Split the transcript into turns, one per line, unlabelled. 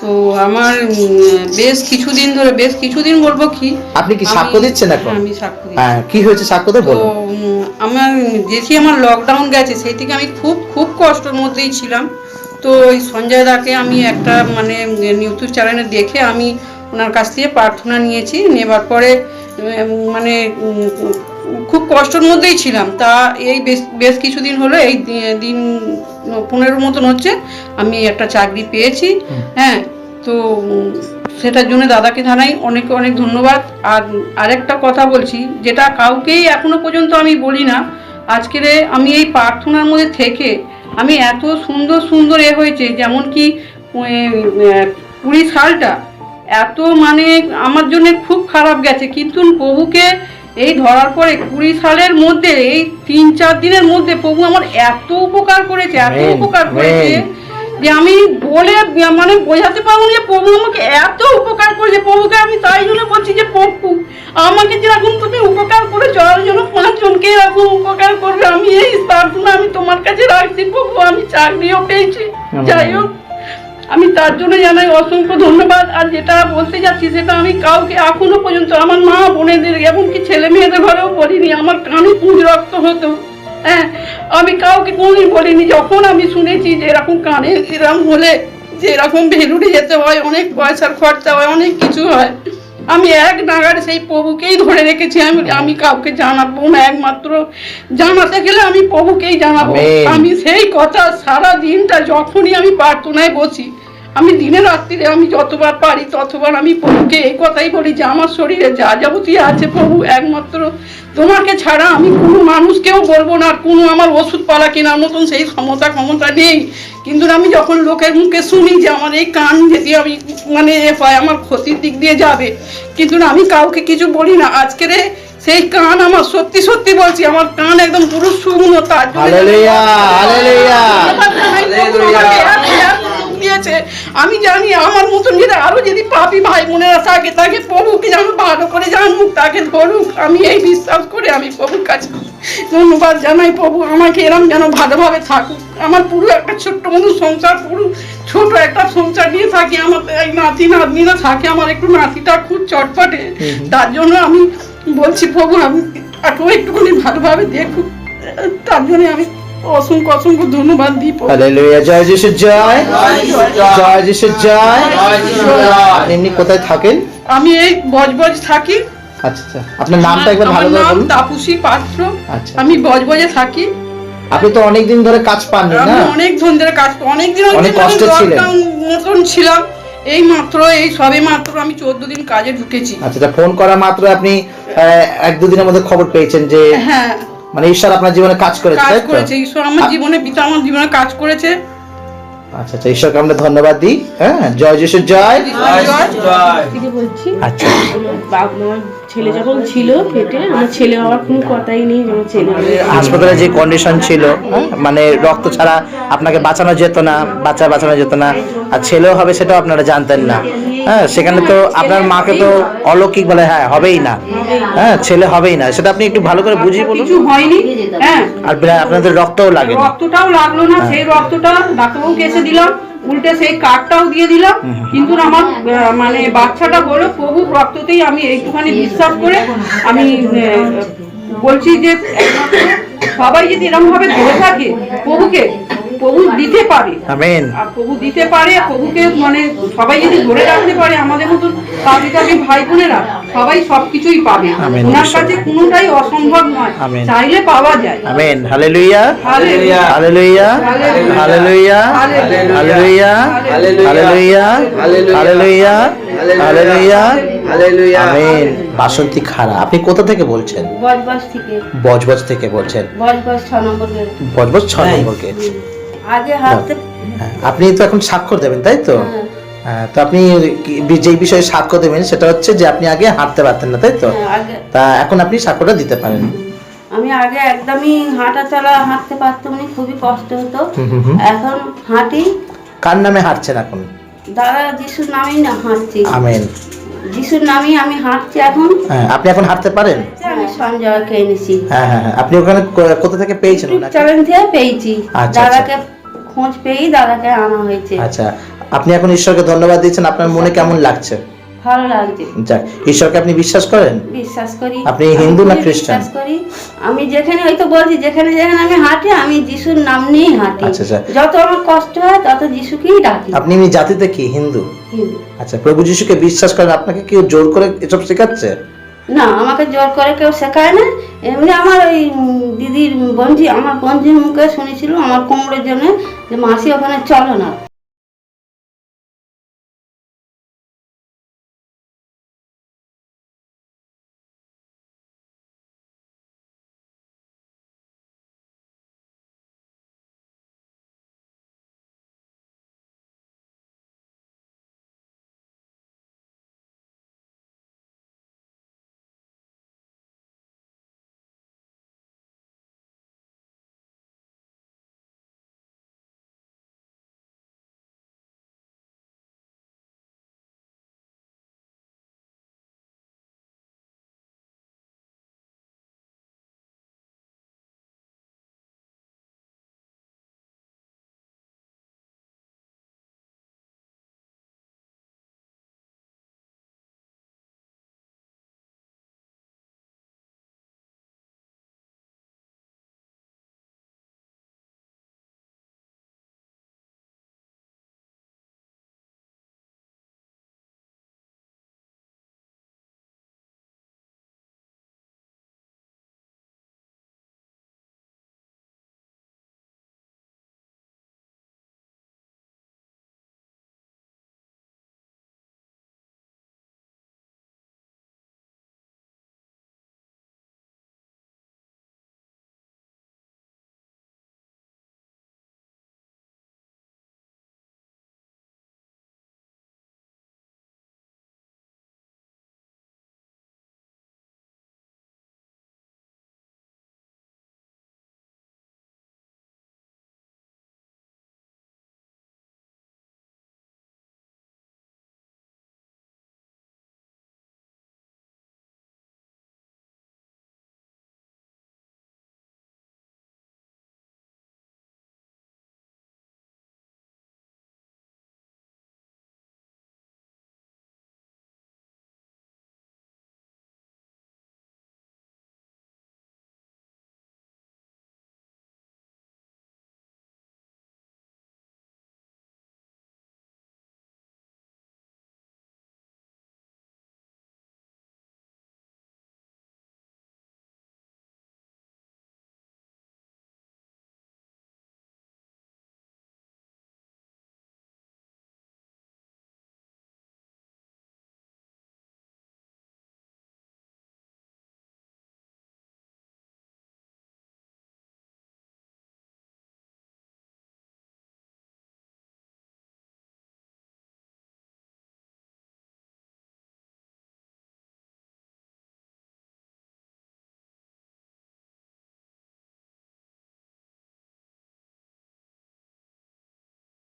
তো আমার বেশ কিছুদিন ধরে বেশ কিছুদিন বলব কি
আপনি কি সাক্ষ্য দিচ্ছেন এখন?
আমি সাক্ষ্য
হ্যাঁ কি হয়েছে সাক্ষ্যতে
তো
বলুন।
আমার যেটি আমার লকডাউন গেছে সেই থেকে আমি খুব খুব কষ্টের মধ্যেই ছিলাম। তো ওই সঞ্জয় দাকে আমি একটা মানে নিউজ চ্যানেলে দেখে আমি ওনার কাছ থেকে প্রার্থনা নিয়েছি। নেবার পরে মানে খুব কষ্টের মধ্যেই ছিলাম। তা এই বেশ বেশ কিছুদিন হলো এই দিন পনেরো মতন হচ্ছে আমি একটা চাকরি পেয়েছি। হ্যাঁ তো সেটার জন্য দাদাকে জানাই অনেক অনেক ধন্যবাদ। আর আরেকটা কথা বলছি যেটা কাউকেই এখনও পর্যন্ত আমি বলি না আজকের আমি এই প্রার্থনার মধ্যে থেকে আমি এত সুন্দর সুন্দর এ হয়েছে যেমন কি কুড়ি সালটা এত মানে আমার জন্য খুব খারাপ গেছে। কিন্তু প্রভুকে এই ধরার পরে কুড়ি সালের মধ্যে এই তিন চার দিনের মধ্যে প্রভু আমার এত উপকার করেছে এত উপকার করেছে যে আমি বলে মানে বোঝাতে পারব না যে প্রভু আমাকে এত উপকার করেছে। প্রভুকে আমি তাই জন্য বলছি যে প্রভু আমাকে যেরকম তুমি উপকার করে চলার জন্য পাঁচজনকে এরকম উপকার করবে আমি এই প্রার্থনা আমি তোমার কাছে রাখছি। প্রভু আমি চাকরিও পেয়েছি। যাই হোক আমি তার জন্য জানাই অসংখ্য ধন্যবাদ আর যেটা বলতে যাচ্ছি সেটা আমি কাউকে এখনও পর্যন্ত আমার মা বোনেদের এমনকি ছেলে মেয়েদের ঘরেও বলিনি আমার কানে পুঁজ রক্ত হতো। হ্যাঁ আমি কাউকে কোনোদিন বলিনি যখন আমি শুনেছি যে এরকম কানে এরকম হলে যে এরকম ভেলুড়ে যেতে হয় অনেক পয়সার খরচা হয় অনেক কিছু হয় আমি এক নাগাড়ে সেই প্রভুকেই ধরে রেখেছি আমি আমি কাউকে জানাব না একমাত্র জানাতে গেলে আমি প্রভুকেই জানাব। আমি সেই কথা সারা দিনটা যখনই আমি প্রার্থনায় বসি আমি দিনে রাত্রিরে আমি যতবার পারি ততবার আমি প্রভুকে এই কথাই বলি যে আমার শরীরে যা যাবতীয় আছে প্রভু একমাত্র তোমাকে ছাড়া আমি কোনো মানুষকেও বলব না আর কোনো আমার ওষুধ পালা কেনার মতন সেই ক্ষমতা ক্ষমতা নেই। কিন্তু আমি যখন লোকের মুখে শুনি যে আমার এই কান যদি আমি মানে এ হয় আমার ক্ষতির দিক দিয়ে যাবে কিন্তু না, আমি কাউকে কিছু বলি না। আজকের সেই কান আমার সত্যি সত্যি বলছি আমার কান একদম পুরো শুকনো তার জন্য দিয়েছে আমি জানি আমার মতন যদি আরও যদি পাপি ভাই বোনেরা থাকে তাকে প্রভুকে যেন ভালো করে জানুক তাকে ধরুক আমি এই বিশ্বাস করে আমি প্রভুর কাছে ধন্যবাদ জানাই। প্রভু আমাকে এরম যেন ভালোভাবে থাকুক। আমার পুরো একটা ছোট্ট মতো সংসার পুরো ছোট একটা সংসার নিয়ে থাকি আমার এই নাতি নাতনিরা থাকে আমার একটু নাতিটা খুব চটপটে। তার জন্য আমি বলছি প্রভু আমি একটু একটুখানি ভালোভাবে দেখুক তার জন্য আমি অসংখ্য অসংখ্য ধন্যবাদ প্রভু।
হালেলুয়া জয় যিশু জয়। জয় যিশু জয়। আপনি এমনি কোথায় থাকেন?
আমি এই বজবজ থাকি।
আচ্ছা আচ্ছা। আপনার নামটা একবার ভালো করে বলুন।
তাপুসী পাত্র।
আচ্ছা।
আমি বজবজে থাকি।
আপনি তো অনেক দিন ধরে কাজ পাননি
আমি
না
অনেক ধন ধরে কাজ অনেক দিন
অনেক কষ্টে ছিলেন।
মতন ছিলাম। এই মাত্র এই সবে মাত্র আমি চোদ্দ দিন কাজে ঢুকেছি।
আচ্ছা ফোন করা মাত্র আপনি এক দুদিনের মধ্যে খবর পেয়েছেন যে
হ্যাঁ।
মানে ঈশ্বর আপনার জীবনে কাজ করেছে
কাজ করেছে ঈশ্বর আমার জীবনে পিতা আমার জীবনে কাজ করেছে।
আচ্ছা আচ্ছা ঈশ্বরকে আমরা ধন্যবাদ দিই হ্যাঁ? জয় যিশু জয়। আচ্ছা।
আমার ছেলে যখন ছিল পেটে আমার ছেলে হওয়ার কোনো কথাই নেই আমার ছেলে
হাসপাতালে যে কন্ডিশন ছিল হ্যাঁ, মানে রক্ত ছাড়া আপনাকে বাঁচানো যেত না বাচ্চা বাঁচানো যেত না আর ছেলেও হবে সেটাও আপনারা জানতেন না। হ্যাঁ সেখানে তো আপনার মাকে তো অলৌকিক বলে হ্যাঁ হবেই না। হ্যাঁ ছেলে হবেই না। সেটা আপনি একটু ভালো করে বুঝিয়ে বলুন।
কিছু হয়নি। হ্যাঁ।
আর আপনাদের রক্তও লাগে
রক্তটাও লাগল না সেই রক্তটা ডাক্তারবাবুকে এসে দিলাম। উল্টে সেই কার্ডটাও দিয়ে দিলাম। কিন্তু আমার মানে বাচ্চাটা হলো প্রভু রক্ততেই আমি এইটুখানি বিশ্বাস করে আমি বলছি যে সবাই যদি এরকম ভাবে ধরে থাকে প্রভুকে পারে আর প্রভু দিতে পারে প্রভুকে মানে সবাই যদি ধরে রাখতে পারে আমাদের মতন ভাই বোনেরা সবাই সবকিছুই পাবে ওনার কাছে কোনোটাই অসম্ভব নয় চাইলে পাওয়া যায়
amen hallelujah
hallelujah.
Hallelujah hallelujah hallelujah hallelujah hallelujah hallelujah amen Basanti খাড়া আপনি কোথা থেকে বলছেন
বজবজ থেকে
বজবজ থেকে বলছেন
বজবজ ছ নম্বর গেট।
বজবজ ছ নম্বরকে
আগে হাতে
হ্যাঁ, আপনি তো এখন স্বাক্ষর দেবেন তাই তো? হ্যাঁ, তো আপনি যেই বিষয়ে সাক্ষ্য দেবেন সেটা হচ্ছে যে আপনি আগে হাঁটতে পারতেন না তাই তো?
হ্যাঁ,
তা এখন আপনি সাক্ষ্যটা দিতে পারেন।
আমি আগে একদমই হাঁটা চলা হাঁটতে পারতাম না খুবই কষ্ট হতো। এখন হাঁটি।
কার নামে হাঁটছেন এখন?
দাদা যিশুর নামেই না হাঁটছি।
আমেন।
যিশুর নামেই আমি হাঁটছি এখন।
হ্যাঁ আপনি এখন হাঁটতে পারেন?
আমি সঞ্জয়কে এনেছি।
হ্যাঁ হ্যাঁ হ্যাঁ। আপনি ওখানে কোথা থেকে পেয়েছেন
চ্যালেঞ্জ থেকে পেয়েছি।
আচ্ছা,
দাদাকে খোঁজ পেয়েই দাদাকে আনা হয়েছে।
আচ্ছা আপনি এখন ঈশ্বরকে ধন্যবাদ দিচ্ছেন আপনার মনে কেমন লাগছে?
ভালো লাগছে।
যাক ঈশ্বরকে আপনি বিশ্বাস করেন?
বিশ্বাস করি।
আপনি হিন্দু না খ্রিস্টান?
বিশ্বাস করি। আমি যেখানে হয়তো বলছি যেখানে যেখানে আমি হাঁটি আমি যিশুর নাম নিয়েই হাঁটি।
আচ্ছা, আচ্ছা।
যত আমার কষ্ট হয় তত যিশুকেই ডাকি।
আপনি এমনি জাতিতে কি হিন্দু। আচ্ছা প্রভু যিশুকে বিশ্বাস করেন আপনাকে কেউ জোর করে এসব শেখাচ্ছে?
না আমাকে জোর করে কেউ শেখায় না। এমনি আমার ওই দিদির বঞ্জি আমার বঞ্জির মুখে শুনেছিল আমার কোমরের জন্য যে মাসি ওখানে চলো না।